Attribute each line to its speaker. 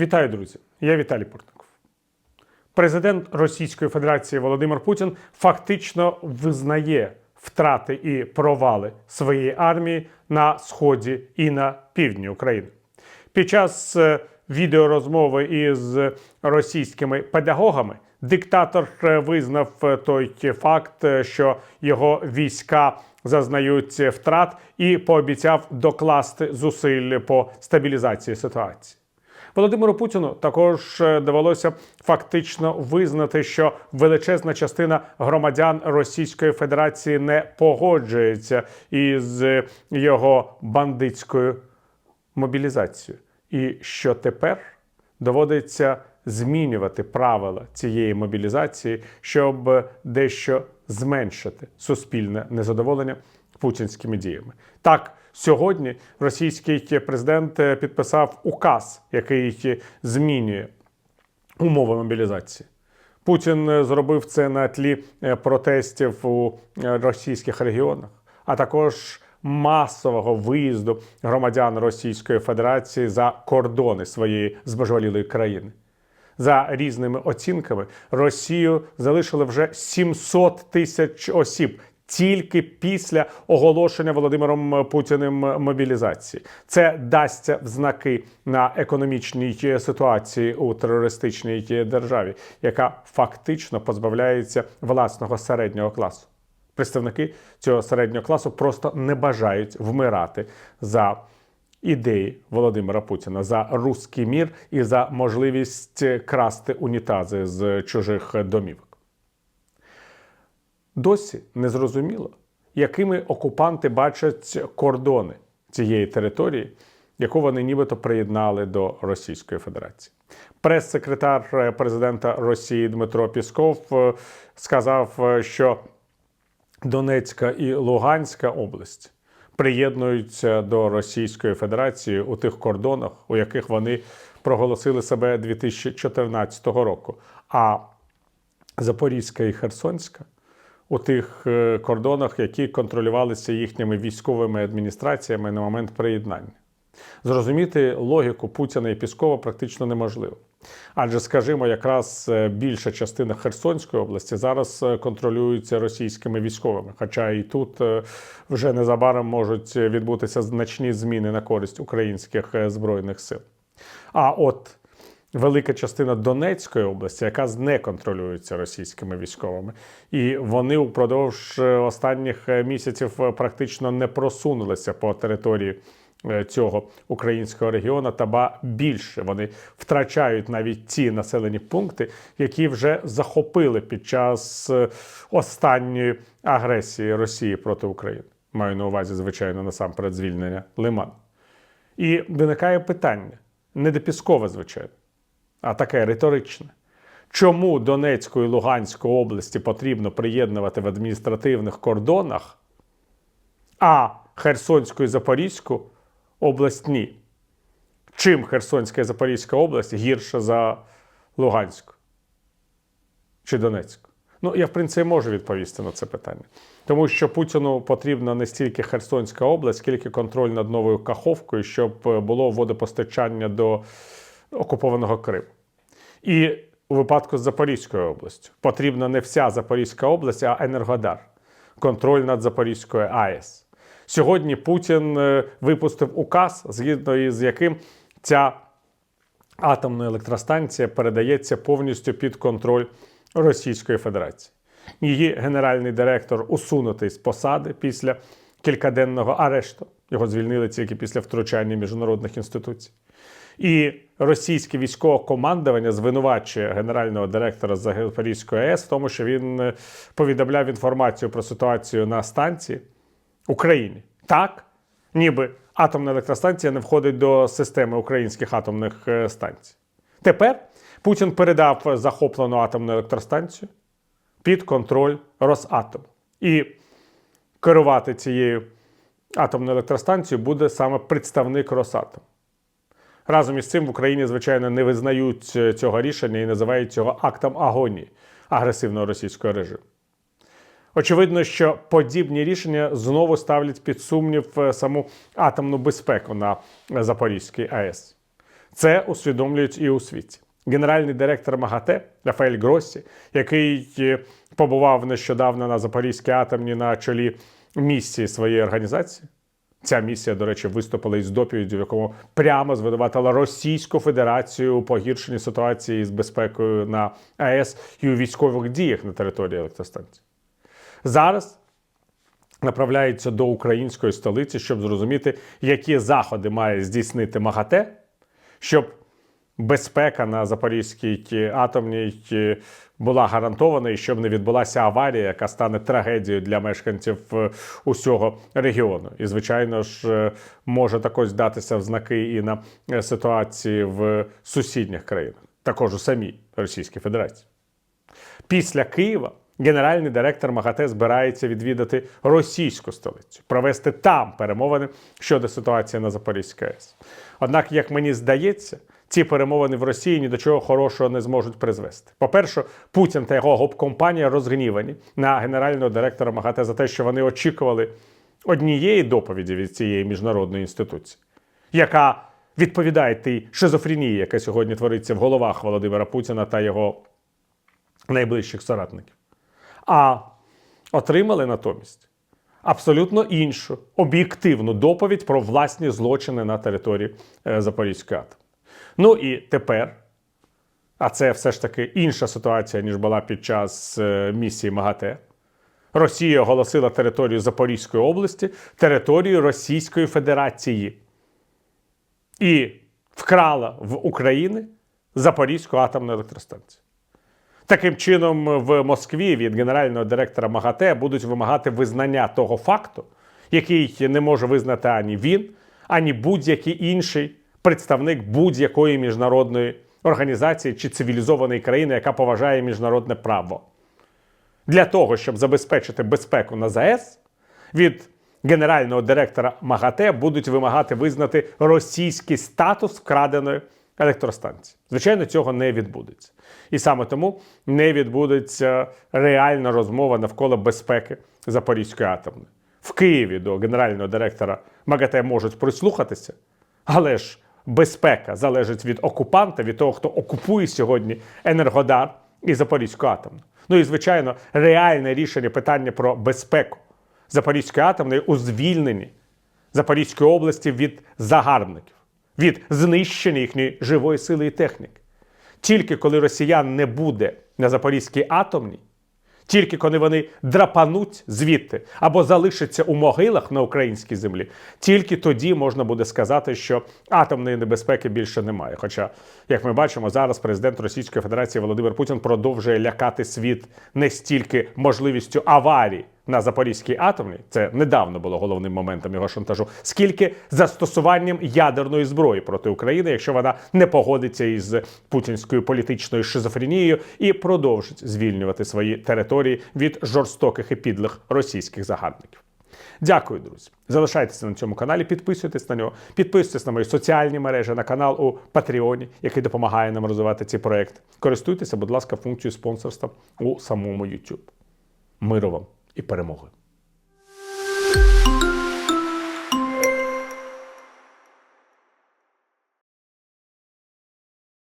Speaker 1: Вітаю, друзі! Я Віталій Портников. Президент Російської Федерації Володимир Путін фактично визнає втрати і провали своєї армії на сході і на півдні України. Під час е, відеорозмови із російськими педагогами диктатор е, визнав е, той факт, що його війська зазнають втрат, і пообіцяв докласти зусиль по стабілізації ситуації. Володимиру Путіну також е, довелося фактично визнати, що величезна частина громадян Російської Федерації не погоджується із його бандитською мобілізацією, і що тепер доводиться змінювати правила цієї мобілізації, щоб дещо зменшити суспільне незадоволення путінськими діями. Так, сьогодні російський президент е, підписав указ, який змінює умови мобілізації. Путін е, зробив це на тлі е, протестів у е, російських регіонах, а також масового виїзду громадян Російської Федерації за кордони своєї збожеволілої країни. За різними оцінками, Росію залишили вже 700 тисяч осіб тільки після оголошення Володимиром Путіним мобілізації. Це дасться в знаки на економічній ситуації у терористичній державі, яка фактично позбавляється власного середнього класу. Представники цього середнього класу просто не бажають вмирати за ідеї Володимира Путіна за руський мір і за можливість красти унітази з чужих домівок. Досі не зрозуміло, якими окупанти бачать кордони цієї території, яку вони нібито приєднали до Російської Федерації. Прес-секретар президента Росії Дмитро Пісков е, сказав, е, що Донецька і Луганська область приєднуються до Російської Федерації у тих кордонах, у яких вони проголосили себе 2014 року. А Запорізька і Херсонська у тих е, кордонах, які контролювалися їхніми військовими адміністраціями на момент приєднання. Зрозуміти логіку Путіна і Піскова практично неможливо. Адже, скажімо, якраз е, більша частина Херсонської області зараз е, контролюється російськими військовими. Хоча і тут вже незабаром можуть відбутися значні зміни на користь українських збройних сил. А от велика частина Донецької області, яка не контролюється російськими військовими, і вони упродовж е, останніх е, місяців е, практично не просунулися по території цього українського регіону, та ба більше вони втрачають навіть ті населені пункти, які вже захопили під час останньої агресії Росії проти України. Маю на увазі, звичайно, насамперед звільнення Лиману. І виникає питання не допіскове, звичайно, а таке риторичне. Чому Донецьку і Луганську області потрібно приєднувати в адміністративних кордонах, а Херсонську і Запорізьку область ні? Чим Херсонська і Запорізька область гірша за Луганську чи Донецьку? Ну, я, в принципі, можу відповісти на це питання. Тому що Путіну потрібна не стільки Херсонська область, скільки контроль над новою Каховкою, щоб е, було водопостачання до окупованого Криму. І у випадку з Запорізькою областю потрібна не вся Запорізька область, а Енергодар, контроль над Запорізькою АЕС. Сьогодні Путін е, випустив указ, згідно із яким ця атомна електростанція передається повністю під контроль Російської Федерації. Її генеральний директор усунутий з посади після кількаденного арешту. Його звільнили тільки після втручання міжнародних інституцій. І російське військове командування звинувачує генерального директора Запорізької АЕС в тому, що він е, повідомляв інформацію про ситуацію на станції Україні. Так, ніби атомна електростанція не входить до системи українських атомних е, станцій. Тепер Путін передав захоплену атомну електростанцію під контроль Росатому. І керувати цією атомною електростанцією буде саме представник Росатому. Разом із цим в Україні, звичайно, не визнають е, цього рішення і називають цього актом агонії агресивного російського режиму. Очевидно, що подібні рішення знову ставлять під сумнів е, саму атомну безпеку на Запорізькій АЕС. Це усвідомлюють і у світі. Генеральний директор МАГАТЕ Рафаель Гроссі, який е, побував нещодавно на Запорізькій атомній на чолі місії своєї організації. Ця місія, до речі, виступила із доповіддю, в якому прямо звинуватила Російську Федерацію у погіршенні ситуації з безпекою на АЕС і у військових діях на території електростанції. Зараз направляється до української столиці, щоб зрозуміти, які заходи має здійснити МАГАТЕ, щоб безпека на Запорізькій атомній була гарантована і щоб не відбулася аварія, яка стане трагедією для мешканців е, усього регіону. І, звичайно ж, е, може також здатися в знаки і на е, ситуації в сусідніх країнах, також у самій Російській Федерації. Після Києва генеральний директор МАГАТЕ збирається відвідати російську столицю, провести там перемовини щодо ситуації на Запорізькій АЕС. Однак, як мені здається, ці перемовини в Росії ні до чого хорошого не зможуть призвести. По-перше, Путін та його гоп-компанія розгнівані на генерального директора МАГАТЕ за те, що вони очікували однієї доповіді від цієї міжнародної інституції, яка відповідає тій шизофренії, яка сьогодні твориться в головах Володимира Путіна та його найближчих соратників. А отримали натомість абсолютно іншу об'єктивну доповідь про власні злочини на території е, Запорізької атоми. Ну і тепер, а це все ж таки інша ситуація, ніж була під час е, місії МАГАТЕ. Росія оголосила територію Запорізької області територією Російської Федерації і вкрала в України Запорізьку атомну електростанцію. Таким чином, в Москві від генерального директора МАГАТЕ будуть вимагати визнання того факту, який не може визнати ані він, ані будь-який інший представник будь-якої міжнародної організації чи цивілізованої країни, яка поважає міжнародне право. Для того, щоб забезпечити безпеку на ЗАЕС, від генерального директора МАГАТЕ будуть вимагати визнати російський статус вкраденої електростанції. Звичайно, цього не відбудеться. І саме тому не відбудеться реальна розмова навколо безпеки Запорізької атомної. В Києві до генерального директора МАГАТЕ можуть прислухатися, але ж безпека залежить від окупанта, від того, хто окупує сьогодні Енергодар і Запорізьку атомну. Ну і звичайно, реальне рішення питання про безпеку Запорізької атомної у звільненні Запорізької області від загарбників, від знищення їхньої живої сили і техніки. Тільки коли росіян не буде на Запорізькій атомній, тільки коли вони драпануть звідти або залишаться у могилах на українській землі, тільки тоді можна буде сказати, що атомної небезпеки більше немає. Хоча, як ми бачимо, зараз президент Російської Федерації Володимир Путін продовжує лякати світ не стільки можливістю аварії на Запорізькій атомній, це недавно було головним моментом його шантажу, скільки застосуванням ядерної зброї проти України, якщо вона не погодиться із путінською політичною шизофренією і продовжить звільнювати свої території від жорстоких і підлих російських загарбників. Дякую, друзі. Залишайтеся на цьому каналі, підписуйтесь на нього, підписуйтесь на мої соціальні мережі, на канал у Патреоні, який допомагає нам розвивати ці проекти. Користуйтеся, будь ласка, функцією спонсорства у самому YouTube. Миру вам і перемоги!